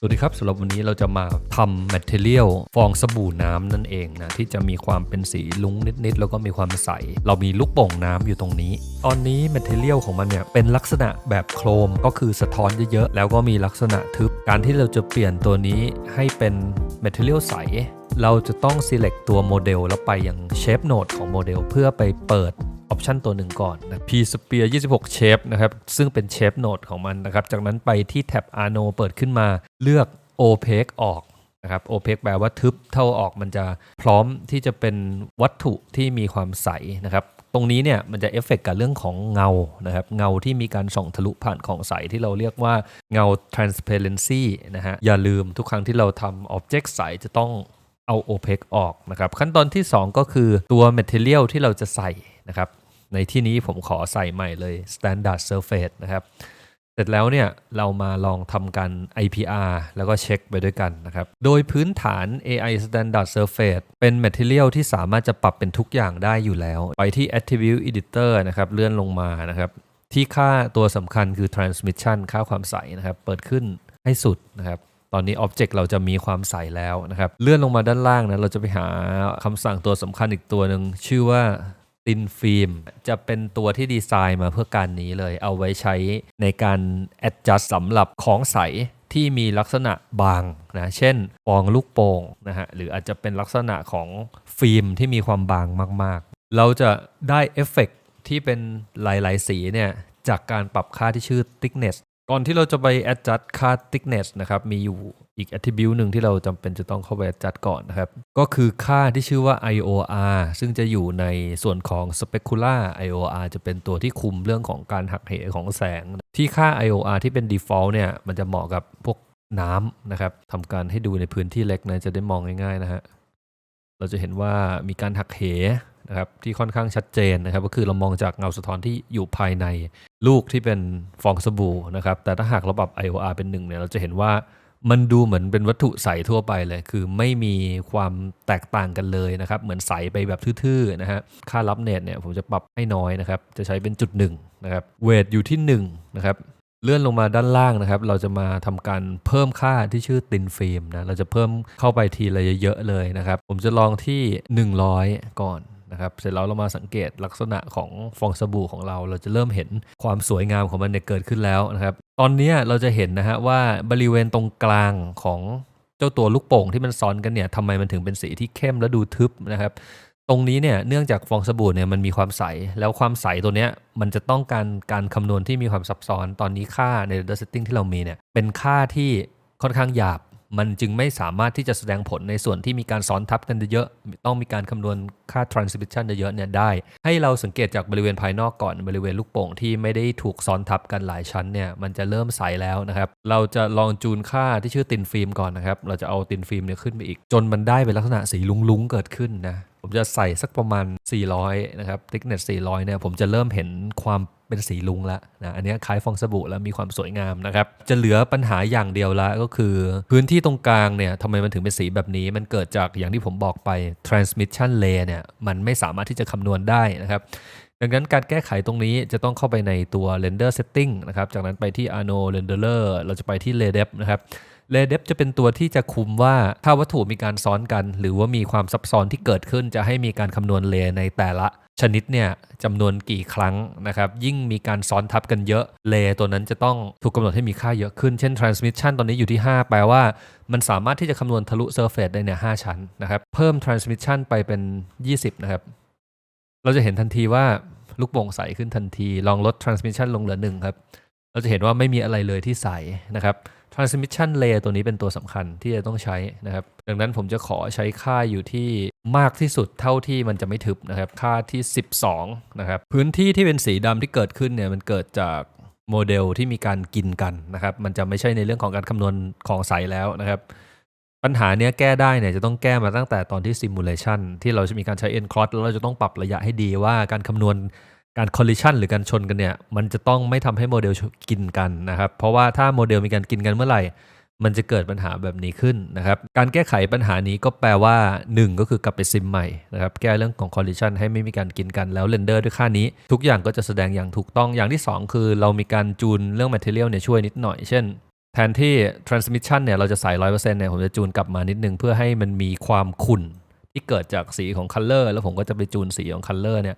สวัสดีครับสำหรับวันนี้เราจะมาทำ material ฟองสบู่น้ำนั่นเองนะที่จะมีความเป็นสีลุ้งนิดๆ แล้วก็มีความใส เรามีลูกโป่งน้ำอยู่ตรงนี้ ตอนนี้ material ของมันเนี่ยเป็นลักษณะแบบโครมก็คือสะท้อนเยอะๆ แล้วก็มีลักษณะทึบ การที่เราจะเปลี่ยนตัวนี้ให้เป็น material ใสเราจะต้อง select ตัวโมเดลแล้วไปยัง shape node ของโมเดลเพื่อไปเปิด ออปชันตัวหนึ่งก่อนนะ P Spear 26 Shape นะครับ ซึ่งเป็น Shape Node ของมันนะครับ จากนั้นไปที่แท็บ Arno เปิดขึ้นมาเลือก Opaque ออกนะครับ Opaque แปลว่าทึบเท่าออกมันจะพร้อมที่จะเป็นวัตถุที่มีความใสนะครับ ตรงนี้เนี่ยมันจะเอฟเฟกกับเรื่องของเงานะครับ เงาที่มีการส่องทะลุผ่านของใสที่เราเรียกว่าเงา transparency นะฮะ อย่าลืมทุกครั้งที่เราทำ object ใสจะต้องเอา opaque ออกนะครับ ขั้นตอนที่ 2 ก็คือตัว material ที่เราจะใส่ นะครับในที่นี้ผมขอใส่ใหม่เลย standard surface นะครับ เสร็จแล้วเนี่ยเรามาลองทำกัน IPR แล้วก็เช็คไปด้วยกันนะครับ โดยพื้นฐาน AI standard surface เป็น material ที่สามารถจะปรับเป็นทุกอย่างได้อยู่แล้ว ไปที่ attribute editor นะครับเลื่อนลงมานะครับ ที่ค่าตัวสำคัญคือ transmission ค่าความใสนะครับ เปิดขึ้นให้สุดนะครับตอนนี้ Object เราจะมีความใสแล้วนะครับ เลื่อนลงมาด้านล่างนะเราจะไปหาคำสั่งตัวสำคัญอีกตัวหนึ่งชื่อว่า ตินฟิล์มจะเป็นตัวที่ดีไซน์มาเพื่อการนี้เลย เอาไว้ใช้ในการ adjust สำหรับของใสที่มีลักษณะบางนะเช่นฟองลูกโป่งนะฮะหรืออาจจะเป็นลักษณะของฟิล์มที่มีความบางมาก ๆ เราจะได้เอฟเฟกต์ที่เป็นหลาย ๆ สีเนี่ยจากการปรับค่าที่ชื่อ thickness ก่อนที่เราจะไป adjust ค่า thickness นะครับมีอยู่ อีก attribute หนึ่งที่เราจำเป็นจะต้องเข้าไป adjust ก่อนนะครับ ก็คือค่าที่ชื่อว่า IOR ซึ่งจะอยู่ในส่วนของ specular IOR จะเป็นตัวที่คุมเรื่องของการหักเหของแสง ที่ค่า IOR ที่เป็น default เนี่ยมันจะเหมาะกับพวกน้ำนะครับทำการให้ดูในพื้นที่เล็กนะจะได้มองง่ายๆนะฮะเราจะเห็นว่ามีการหักเหนะครับที่ค่อนข้างชัดเจนนะครับ ก็คือเรามองจากเงาสะท้อนที่อยู่ภายในลูกที่เป็นฟองสบู่นะครับ แต่ถ้าหากเราปรับ IOR เป็นหนึ่งเนี่ยเราจะเห็นว่า มันดูเหมือนเป็นวัตถุใสทั่วไปเลย คือไม่มีความแตกต่างกันเลยนะครับ เหมือนใสไปแบบทื่อๆนะฮะ ค่ารับเน็ตเนี่ยผมจะปรับให้น้อยนะครับ จะใช้เป็นจุดหนึ่งนะครับ เวทอยู่ที่1นะครับ เลื่อนลงมาด้านล่างนะครับ เราจะมาทำการเพิ่มค่าที่ชื่อตินฟิล์มนะ เราจะเพิ่มเข้าไปทีละเยอะๆเลยนะครับ ผมจะลองที่ 100 ก่อน นะครับเสร็จแล้วเรามาสังเกตลักษณะของฟองสบู่ของเรา เราจะเริ่มเห็นความสวยงามของมันเนี่ยเกิดขึ้นแล้วนะครับตอนนี้เราจะเห็นนะฮะว่าบริเวณตรงกลางของเจ้าตัวลูกโป่งที่มันซ้อนกันเนี่ยทำไมมันถึงเป็นสีที่เข้มและดูทึบนะครับตรงนี้เนี่ยเนื่องจากฟองสบู่เนี่ยมันมีความใส แล้วความใสตัวเนี้ยมันจะต้องการการคำนวณที่มีความซับซ้อนตอนนี้ค่าใน render setting ที่เรามีเนี่ยเป็นค่าที่ค่อนข้างหยาบ มันจึงไม่สามารถที่จะแสดงผลในส่วนที่มีการซ้อนทับกันเยอะๆต้องมีการคำนวณค่า transmission เยอะๆเนี่ยได้ ให้เราสังเกตจากบริเวณภายนอกก่อนบริเวณลูกโป่งที่ไม่ได้ถูกซ้อนทับกันหลายชั้นเนี่ยมันจะเริ่มใสแล้วนะครับ เราจะลองจูนค่าที่ชื่อตินฟิล์มก่อนนะครับ เราจะเอาตินฟิล์มเนี่ยขึ้นไปอีก จนมันได้เป็นลักษณะสีลุ้งๆเกิดขึ้นนะผมจะใส่สักประมาณ 400 นะครับ thickness 400 เนี่ย ผมจะเริ่มเห็นความ เป็นสีลุงล้วนะอันนี้คล้ายฟองสบู่แล้วมีความสวยงามนะครับ จะเหลือปัญหาอย่างเดียวละก็คือ พื้นที่ตรงกลางเนี่ยทำไมมันถึงเป็นสีแบบนี้ มันเกิดจากอย่างที่ผมบอกไป transmission layer เนี่ยมันไม่สามารถที่จะคำนวณได้นะครับดังนั้นการแก้ไขตรงนี้จะต้องเข้าไปในตัว render setting นะครับ จากนั้นไปที่ Arno renderer เราจะไปที่ ledep นะครับเลเดฟจะเป็นตัวที่จะคุมว่าถ้าวัตถุมีการซ้อนกัน หรือว่ามีความซับซ้อนที่เกิดขึ้นจะให้มีการคำนวณเลในแต่ละ ชนิดเนี่ยจำนวนกี่ครั้งนะครับยิ่งมีการซ้อนทับกันเยอะเลตัวนั้นจะต้องถูกกำหนดให้มีค่าเยอะขึ้น เช่น transmission ตอนนี้อยู่ที่ 5 แปลว่า มันสามารถที่จะคำนวณทะลุ surface ได้เนี่ย5ชั้นนะครับเพิ่ม transmission ไปเป็น 20 นะครับ เราจะเห็นทันทีว่าลูกโป่งใสขึ้นทันที ลองลด transmission ลงเหลือหนึ่งครับเราจะเห็นว่าไม่มีอะไรเลยที่ใสนะครับ transmission layer ตัวนี้เป็นตัวสำคัญที่จะต้องใช้นะครับ ดังนั้นผมจะขอใช้ค่าอยู่ที่ มากที่สุดเท่าที่มันจะไม่ทึบนะครับค่าที่ 12นะครับพื้นที่ที่เป็นสีดำที่เกิดขึ้นเนี่ยมันเกิดจากโมเดลที่มีการกินกันนะครับมันจะไม่ใช่ในเรื่องของการคำนวณของใสแล้วนะครับปัญหาเนี้ยแก้ได้เนี่ยจะต้องแก้มาตั้งแต่ตอนที่ simulation ที่เราจะมีการใช้ encross แล้วเราจะต้องปรับระยะให้ดีว่าการคำนวณการ collision หรือการชนกันเนี่ยมันจะต้องไม่ทำให้โมเดลกินกันนะครับเพราะว่าถ้าโมเดลมีการกินกันเมื่อไหร่ มันจะเกิดปัญหาแบบนี้ขึ้นนะครับ การแก้ไขปัญหานี้ก็แปลว่า 1 ก็คือกลับไปซิมใหม่นะครับ แก้เรื่องของ collision ให้ไม่มีการกินกันแล้วเรนเดอร์ด้วยค่านี้ ทุกอย่างก็จะแสดงอย่างถูกต้องอย่างที่ 2 คือเรามีการจูนเรื่อง material เนี่ยช่วยนิดหน่อย เช่น แทนที่ transmission เนี่ยเราจะใส่ 100%เนี่ยผมจะจูนกลับมานิดนึง เพื่อให้มันมีความขุ่นที่เกิดจากสีของ color แล้วผมก็จะไปจูนสีของ color เนี่ย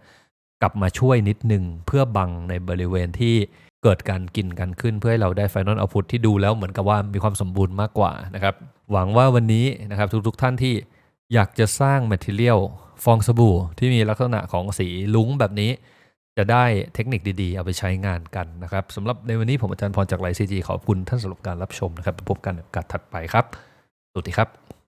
กลับมาช่วยนิดนึงเพื่อบังในบริเวณที่ เกิดการกินกันขึ้นเพื่อให้เราได้ final output ที่ดูแล้วเหมือนกับว่ามีความสมบูรณ์มากกว่านะครับ หวังว่าวันนี้นะครับทุกๆท่านที่อยากจะสร้าง material ฟองสบู่ที่มีลักษณะของสีลุ้งแบบนี้ จะได้เทคนิคดีๆ เอาไปใช้งานกันนะครับสำหรับในวันนี้ผมอาจารย์พรจากไลซีจีขอบคุณท่านสำหรับการรับชมนะครับพบกันโอกาสถัดไปครับ สวัสดีครับ